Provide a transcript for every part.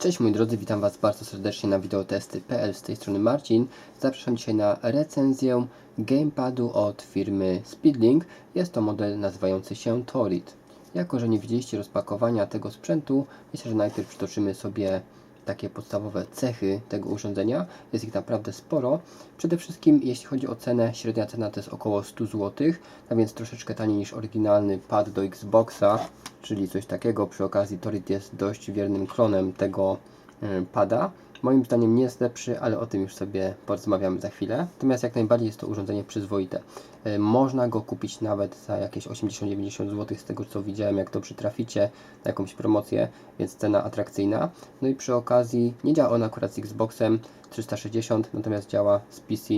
Cześć moi drodzy, witam Was bardzo serdecznie na wideotesty.pl z tej strony Marcin. Zapraszam dzisiaj na recenzję gamepadu od firmy Speedlink. Jest to model nazywający się Torit. Jako, że nie widzieliście rozpakowania tego sprzętu, myślę, że najpierw przytoczymy sobie takie podstawowe cechy tego urządzenia. Jest ich naprawdę sporo. Przede wszystkim jeśli chodzi o cenę, średnia cena to jest około 100 zł, a więc troszeczkę taniej niż oryginalny pad do Xboxa, czyli coś takiego. Przy okazji Torit jest dość wiernym klonem tego pada. Moim zdaniem nie jest lepszy, ale o tym już sobie porozmawiamy za chwilę. Natomiast jak najbardziej jest to urządzenie przyzwoite. Y, Można go kupić nawet za jakieś 80-90 zł, z tego co widziałem, jak to przytraficie na jakąś promocję, więc cena atrakcyjna. No i przy okazji nie działa on akurat z Xboxem 360, natomiast działa z PC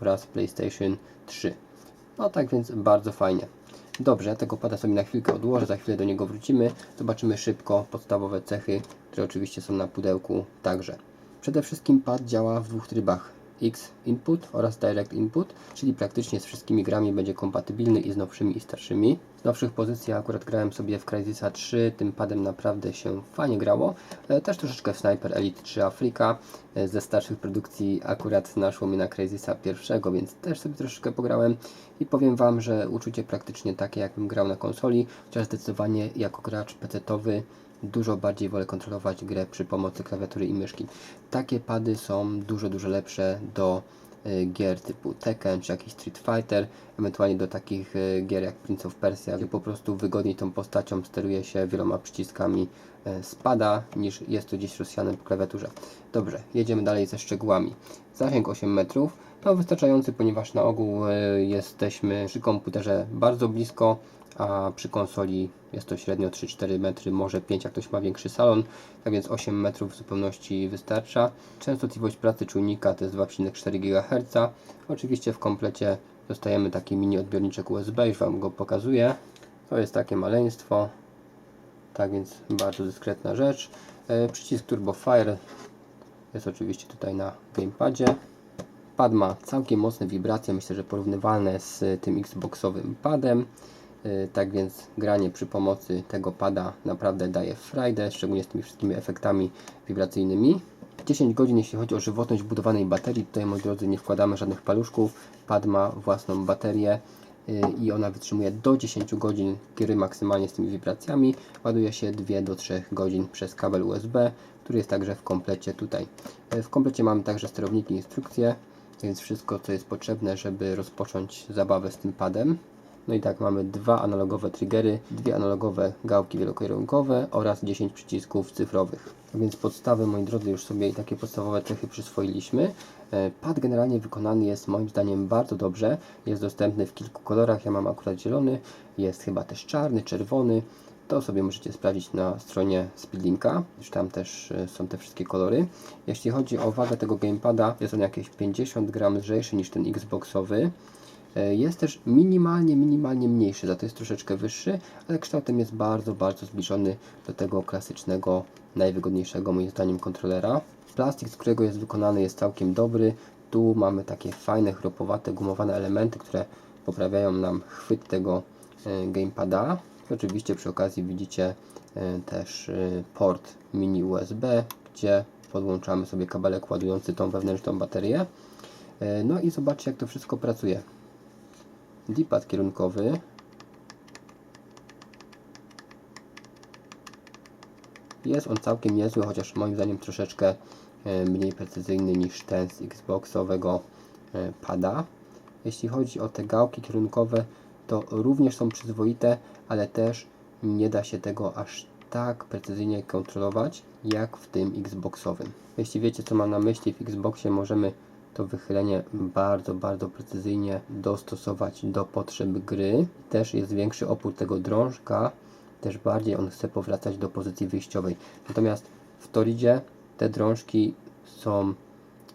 oraz PlayStation 3. No tak więc bardzo fajnie. Dobrze, tego pada sobie na chwilkę odłożę, za chwilę do niego wrócimy. Zobaczymy szybko podstawowe cechy, które oczywiście są na pudełku także. Przede wszystkim pad działa w dwóch trybach. X Input oraz Direct Input, czyli praktycznie z wszystkimi grami będzie kompatybilny i z nowszymi i starszymi. Z nowszych pozycji akurat grałem sobie w Crysisa 3, tym padem naprawdę się fajnie grało. E, Też troszeczkę w Sniper Elite 3 Afrika. E, Ze starszych produkcji akurat naszło mi na Crysisa pierwszego, więc też sobie troszeczkę pograłem i powiem Wam, że uczucie praktycznie takie jakbym grał na konsoli, chociaż zdecydowanie jako gracz PC-towy dużo bardziej wolę kontrolować grę przy pomocy klawiatury i myszki. Takie pady są dużo, dużo lepsze do y, gier typu Tekken czy jakiś Street Fighter, ewentualnie do takich y, gier jak Prince of Persia, gdzie po prostu wygodniej tą postacią steruje się wieloma przyciskami y, spada niż jest to gdzieś rozsiane po klawiaturze. Dobrze, jedziemy dalej ze szczegółami. Zasięg 8 metrów to wystarczający, ponieważ na ogół jesteśmy przy komputerze bardzo blisko, a przy konsoli jest to średnio 3-4 metry, może 5 jak ktoś ma większy salon, tak więc 8 metrów w zupełności wystarcza. Częstotliwość pracy czujnika to jest 2,4 GHz. Oczywiście w komplecie dostajemy taki mini odbiorniczek USB, już Wam go pokazuję. To jest takie maleństwo, tak więc bardzo dyskretna rzecz. E, Przycisk Turbo Fire jest oczywiście tutaj na gamepadzie. Pad ma całkiem mocne wibracje, myślę, że porównywalne z tym Xboxowym padem. Yy, Tak więc granie przy pomocy tego pada naprawdę daje frajdę, szczególnie z tymi wszystkimi efektami wibracyjnymi. 10 godzin jeśli chodzi o żywotność budowanej baterii, tutaj moi drodzy nie wkładamy żadnych paluszków, pad ma własną baterię yy, i ona wytrzymuje do 10 godzin gry maksymalnie z tymi wibracjami. Ładuje się 2 do 3 godzin przez kabel USB, który jest także w komplecie tutaj. Yy, W komplecie mamy także sterowniki i instrukcje, więc wszystko co jest potrzebne, żeby rozpocząć zabawę z tym padem. No i tak, mamy dwa analogowe triggery, dwie analogowe gałki wielokierunkowe oraz 10 przycisków cyfrowych. A więc podstawy, moi drodzy, już sobie takie podstawowe cechy przyswoiliśmy. E, Pad generalnie wykonany jest moim zdaniem bardzo dobrze. Jest dostępny w kilku kolorach. Ja mam akurat zielony, jest chyba też czarny, czerwony. To sobie możecie sprawdzić na stronie Speedlinka, już tam też e, są te wszystkie kolory. Jeśli chodzi o wagę tego gamepada, jest on jakieś 50 gram lżejszy niż ten Xboxowy. E, Jest też minimalnie, minimalnie mniejszy, za to jest troszeczkę wyższy, ale kształtem jest bardzo, bardzo zbliżony do tego klasycznego, najwygodniejszego moim zdaniem kontrolera. Plastik, z którego jest wykonany jest całkiem dobry. Tu mamy takie fajne, chropowate, gumowane elementy, które poprawiają nam chwyt tego e, gamepada. Oczywiście przy okazji widzicie e, też port mini USB, gdzie podłączamy sobie kabelek ładujący tą wewnętrzną baterię. No i zobaczcie jak to wszystko pracuje. D-pad kierunkowy. Jest on całkiem niezły, chociaż moim zdaniem troszeczkę e, mniej precyzyjny niż ten z Xboxowego e, pada. Jeśli chodzi o te gałki kierunkowe, to również są przyzwoite, ale też nie da się tego aż tak precyzyjnie kontrolować jak w tym Xboxowym. Jeśli wiecie co mam na myśli, w Xboxie możemy to wychylenie bardzo, bardzo precyzyjnie dostosować do potrzeb gry. Też jest większy opór tego drążka, też bardziej on chce powracać do pozycji wyjściowej. Natomiast w Toridzie te drążki są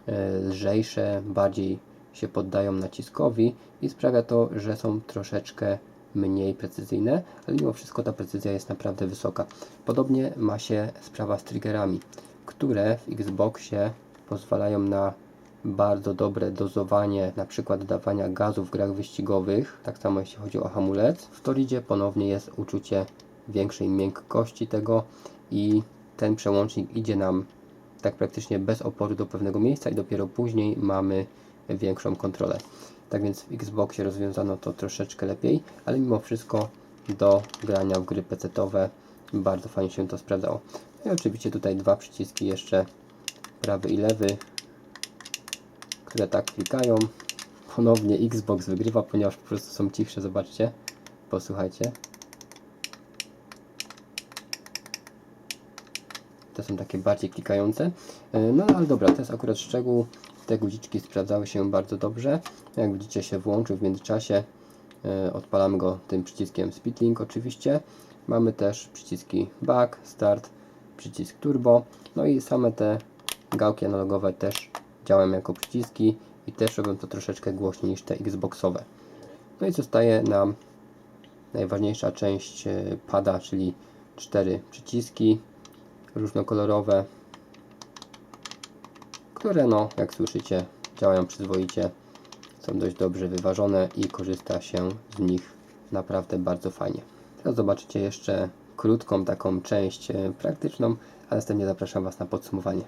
e, lżejsze, bardziej się poddają naciskowi i sprawia to, że są troszeczkę mniej precyzyjne, ale mimo wszystko ta precyzja jest naprawdę wysoka. Podobnie ma się sprawa z triggerami, które w Xboxie pozwalają na bardzo dobre dozowanie na przykład dawania gazu w grach wyścigowych, tak samo jeśli chodzi o hamulec. W Toridzie ponownie jest uczucie większej miękkości tego i ten przełącznik idzie nam tak praktycznie bez oporu do pewnego miejsca i dopiero później mamy większą kontrolę. Tak więc w Xboxie rozwiązano to troszeczkę lepiej, ale mimo wszystko do grania w gry PC-owe bardzo fajnie się to sprawdzało. No I oczywiście tutaj dwa przyciski jeszcze, prawy i lewy, które tak klikają. Ponownie Xbox wygrywa, ponieważ po prostu są cichsze, zobaczcie. Posłuchajcie. Te są takie bardziej klikające. E, No ale dobra, to jest akurat szczegół. Te guziczki sprawdzały się bardzo dobrze. Jak widzicie się włączył w międzyczasie. E, Odpalamy go tym przyciskiem Speedlink oczywiście. Mamy też przyciski Back, Start, przycisk Turbo. No i same te gałki analogowe też działają jako przyciski i też robią to troszeczkę głośniej niż te Xboxowe. No i zostaje nam najważniejsza część e, pada, czyli cztery przyciski różnokolorowe, które no, jak słyszycie, działają przyzwoicie, są dość dobrze wyważone i korzysta się z nich naprawdę bardzo fajnie. Teraz zobaczycie jeszcze krótką taką część e, praktyczną, a następnie zapraszam Was na podsumowanie.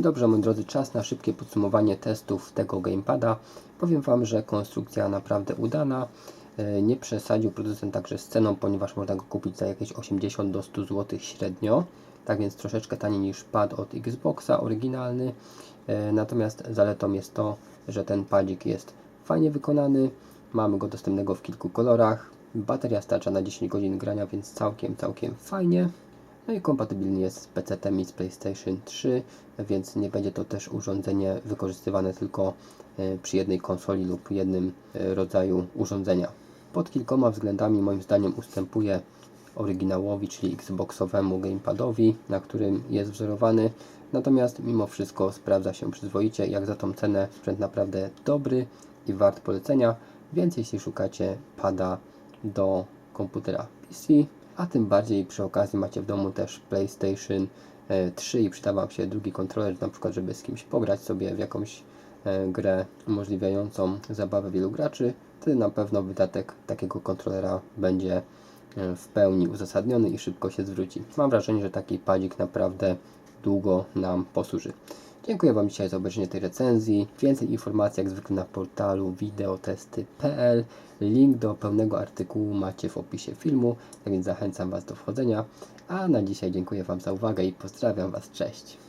Dobrze, moi drodzy, czas na szybkie podsumowanie testów tego gamepada. Powiem Wam, że konstrukcja naprawdę udana. E, Nie przesadził producent także z ceną, ponieważ można go kupić za jakieś 80 do 100 zł średnio. Tak więc troszeczkę taniej niż pad od Xboxa oryginalny. E, Natomiast zaletą jest to, że ten padzik jest fajnie wykonany. Mamy go dostępnego w kilku kolorach. Bateria starcza na 10 godzin grania, więc całkiem, całkiem fajnie. No i kompatybilny jest z PC i z PlayStation 3, więc nie będzie to też urządzenie wykorzystywane tylko e, przy jednej konsoli lub jednym e, rodzaju urządzenia. Pod kilkoma względami moim zdaniem ustępuje oryginałowi, czyli Xboxowemu gamepadowi, na którym jest wzorowany. Natomiast mimo wszystko sprawdza się przyzwoicie, jak za tą cenę sprzęt naprawdę dobry i wart polecenia, więc jeśli szukacie pada do komputera PC, a tym bardziej przy okazji macie w domu też PlayStation e, 3 i przyda Wam się drugi kontroler, na przykład żeby z kimś pograć sobie w jakąś e, grę umożliwiającą zabawę wielu graczy, wtedy na pewno wydatek takiego kontrolera będzie e, w pełni uzasadniony i szybko się zwróci. Mam wrażenie, że taki padzik naprawdę długo nam posłuży. Dziękuję Wam dzisiaj za obejrzenie tej recenzji. Więcej informacji jak zwykle na portalu wideotesty.pl. Link do pełnego artykułu macie w opisie filmu, tak więc zachęcam Was do wchodzenia. A na dzisiaj dziękuję Wam za uwagę i pozdrawiam Was. Cześć!